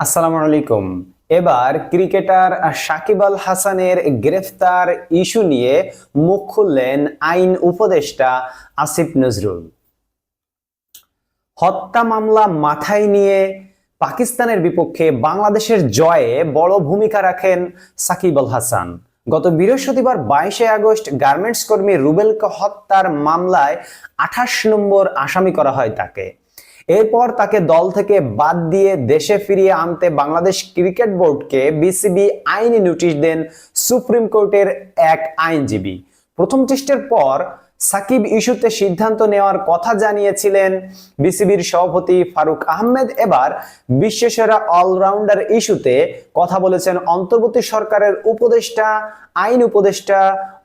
আসসালামু আলাইকুম। এবার ক্রিকেটার সাকিব আল হাসানের গ্রেফতার ইস্যু নিয়ে মুখ খুললেন আইন উপদেষ্টা আসিফ নজরুল। হত্যা মামলা মাথায় নিয়ে পাকিস্তানের বিপক্ষে বাংলাদেশের জয়ে বড় ভূমিকা রাখেন সাকিব আল হাসান। গত বৃহস্পতিবার বাইশে আগস্ট গার্মেন্টস কর্মী রুবেলকে হত্যার মামলায় আঠাশ নম্বর আসামি করা হয় তাকে। এরপর তাকে দল থেকে বাদ দিয়ে দেশে ফিরিয়ে আনতে বাংলাদেশ ক্রিকেট বোর্ডকে বিসিবি আইনি নোটিশ দেন সুপ্রিম কোর্টের এক আইনজীবী। প্রথম টেস্টের পর সাকিব ইস্যুতে সিদ্ধান্ত নেওয়ার কথা জানিয়েছিলেন বিসিবির সভাপতি ফারুক আহমেদ। এবার বিশ্বসেরা অলরাউন্ডার ইস্যুতে কথা বলেছেন অন্তর্বর্তী সরকারের উপদেষ্টা, আইন উপদেষ্টা,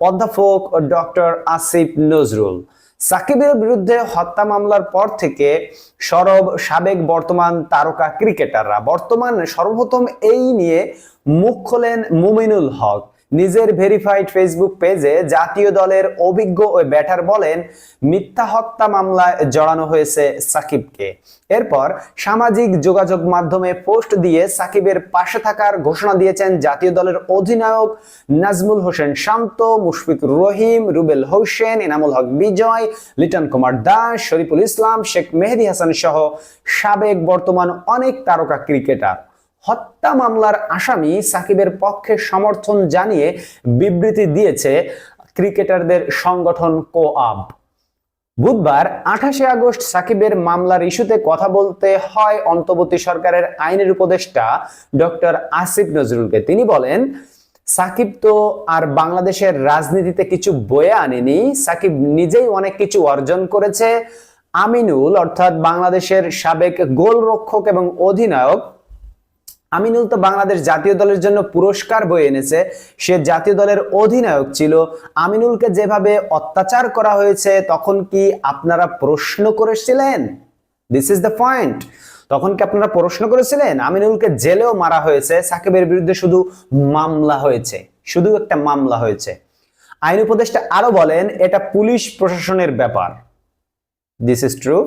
অধ্যাপক ডক্টর আসিফ নজরুল। সাকিবের বিরুদ্ধে হত্যা মামলার পর থেকে সরব, সাবেক বর্তমান তারকা ক্রিকেটাররা। বর্তমান সর্বপ্রথম এই নিয়ে মুখ খোলেন মুমিনুল হক। নিজের ভেরিফাইড ফেসবুক পেজে জাতীয় দলের অভিজ্ঞ ওই ব্যাটার বলেন, মিথ্যা হত্যা মামলায় জড়ানো হয়েছে সাকিবকে। এরপর সামাজিক যোগাযোগ মাধ্যমে পোস্ট দিয়ে সাকিবের পাশে থাকার ঘোষণা দিয়েছেন জাতীয় দলের অধিনায়ক নাজমুল হোসেন শান্ত, মুশফিক রহিম, রুবেল হোসেন ইনামুল হক বিজয়, লিটন কুমার দাস, শরীফুল ইসলাম, শেখ মেহেদি হাসান সহ সাবেক বর্তমান অনেক তারকা ক্রিকেটার। হত্যা মামলার আসামি সাকিবের পক্ষে সমর্থন জানিয়ে বিবৃতি দিয়েছে ক্রিকেটারদের সংগঠন কোআব। বুধবার আঠাশে আগস্ট সাকিবের মামলার ইস্যুতে কথা বলতে হয় অন্তর্বর্তী সরকারের আইনের উপদেষ্টা ডক্টর আসিফ নজরুলকে। তিনি বলেন, সাকিব তো আর বাংলাদেশের রাজনীতিতে কিছু বয়ে আনেনি, সাকিব নিজেই অনেক কিছু অর্জন করেছে। আমিনুল অর্থাৎ বাংলাদেশের সাবেক গোলরক্ষক এবং অধিনায়ক আমিনুল তো বাংলাদেশ জাতীয় দলের জন্য পুরস্কার বয়ে এনেছে। সে জাতীয় দলের অধিনায়ক ছিল। আমিনুলকে যেভাবে অত্যাচার করা হয়েছে, তখন কি আপনারা প্রশ্ন করেছিলেন? দিস ইজ দ্য পয়েন্ট তখন কি আপনারা প্রশ্ন করেছিলেন? আমিনুলকে জেলেও মারা হয়েছে। সাকিবের বিরুদ্ধে শুধু মামলা হয়েছে। শুধু একটা মামলা হয়েছে। আইন উপদেষ্টা আরও বলেন, এটা পুলিশ প্রশাসনের ব্যাপার। দিস ইজ ট্রু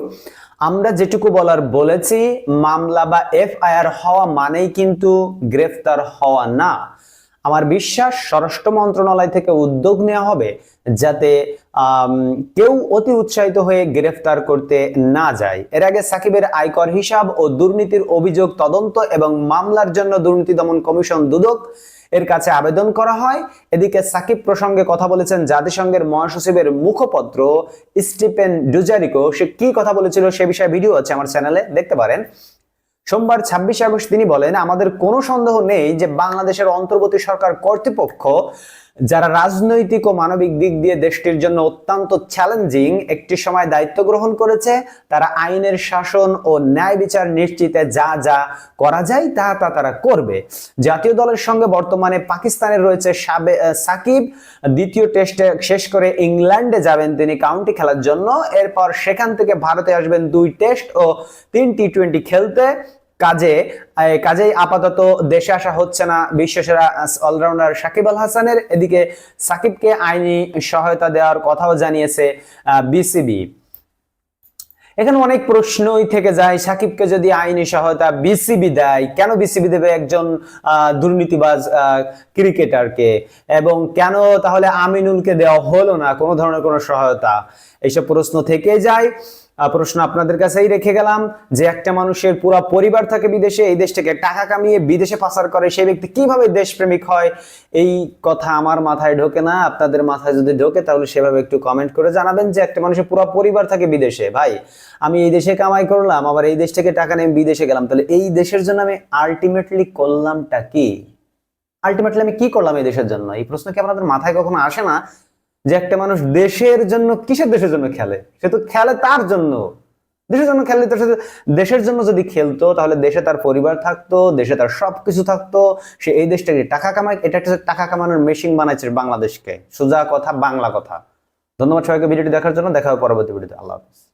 আমরা যেটুকু বলার বলেছি মামলা বা এফআইআর হওয়া মানেই কিন্তু গ্রেফতার হওয়া না। আমার বিশ্বাস স্বরাষ্ট্র মন্ত্রণালয় থেকে উদ্যোগ নেওয়া হবে যাতে কেউ অতি উৎসাহিত হয়ে গ্রেফতার করতে না যায়। এর আগে সাকিবের আয়কর হিসাব ও দুর্নীতির অভিযোগ তদন্ত এবং মামলার জন্য দুর্নীতি দমন কমিশন দুদক এর কাছে আবেদন করা হয়। এদিকে সাকিব প্রসঙ্গে কথা বলেছেন জাতিসংঘের মহাসচিবের মুখপত্র স্টিফেন ডুজারিকো। সে কি কথা বলেছিল সে বিষয়ে ভিডিও আছে আমার চ্যানেলে, দেখতে পারেন। সোমবার ছাব্বিশে আগস্ট তিনি বলেন, আমাদের কোনো সন্দেহ নেই যে বাংলাদেশের অন্তর্বর্তী সরকার কর্তৃপক্ষ যারা রাজনৈতিক ও মানবিক দিক দিয়ে দেশটির জন্য অত্যন্ত চ্যালেঞ্জিং একটি সময় দায়িত্ব গ্রহণ করেছে, তারা আইনের শাসন ও ন্যায় বিচার নিশ্চিতে যা যা করা যায় তা তা তারা করবে। জাতীয় দলের সঙ্গে বর্তমানে পাকিস্তানের রয়েছে সাকিব। দ্বিতীয় টেস্টে শেষ করে ইংল্যান্ডে যাবেন তিনি কাউন্টি খেলার জন্য। এরপর সেখান থেকে ভারতে আসবেন দুই টেস্ট ও তিন টি টোয়েন্টি খেলতে। কাজে কাজেই আপাতত দেশে আসা হচ্ছে না। বিশ্বসেরা অলরাউন্ডার সাকিব আল হাসানের। এদিকে সাকিবকে আইনি সহায়তা দেওয়ার কথাও জানিয়েছে বিসিবি। এখানে অনেক প্রশ্নই থেকে যায়, সাকিবকে যদি আইনি সহায়তা বিসিবি দেয়, কেন বিসিবি দেবে একজন দুর্নীতিবাজ ক্রিকেটারকে? এবং কেন তাহলে আমিনুলকে দেওয়া হলো না? কোনো ধরনের কোনো সহায়তা? এইসব প্রশ্ন থেকে যায়। প্রশ্ন আপনাদের কাছেই রেখে গেলাম যে একটা মানুষের পুরো পরিবার থাকে বিদেশে, এই দেশ থেকে টাকা কামিয়ে বিদেশে পাচার করে, সেই ব্যক্তি কীভাবে দেশপ্রেমিক হয়? এই কথা আমার মাথায় ঢোকে না, আপনাদের মাথায় যদি ঢোকে তাহলে সেভাবে একটু কমেন্ট করে জানাবেন যে একটা মানুষের পুরো পরিবার থাকে বিদেশে। ভাই, আমি এই দেশে কামাই করলাম, আবার এই দেশ থেকে টাকা নিয়ে বিদেশে গেলাম, তাহলে এই দেশের জন্য আমি আলটিমেটলি করলামটা কি? আলটিমেটলি আমি কি করলাম এই দেশের জন্য? এই প্রশ্ন কি আপনাদের মাথায় কখনো আসে না যে একটা মানুষ দেশের জন্য, কিসের দেশের জন্য খেলে? সে তো খেলে তার জন্য। দেশের জন্য খেললে তার সাথে দেশের জন্য যদি খেলতো, তাহলে দেশে তার পরিবার থাকতো, দেশে তার সবকিছু থাকতো। সে এই দেশটাকে টাকা কামায়? এটা একটা টাকা কামানোর মেশিন বানাইছে বাংলাদেশকে। সোজা কথা, বাংলা কথা। ধন্যবাদ সবাইকে ভিডিওটি দেখার জন্য। দেখা হবে পরবর্তী ভিডিওতে। আল্লাহ হাফিজ।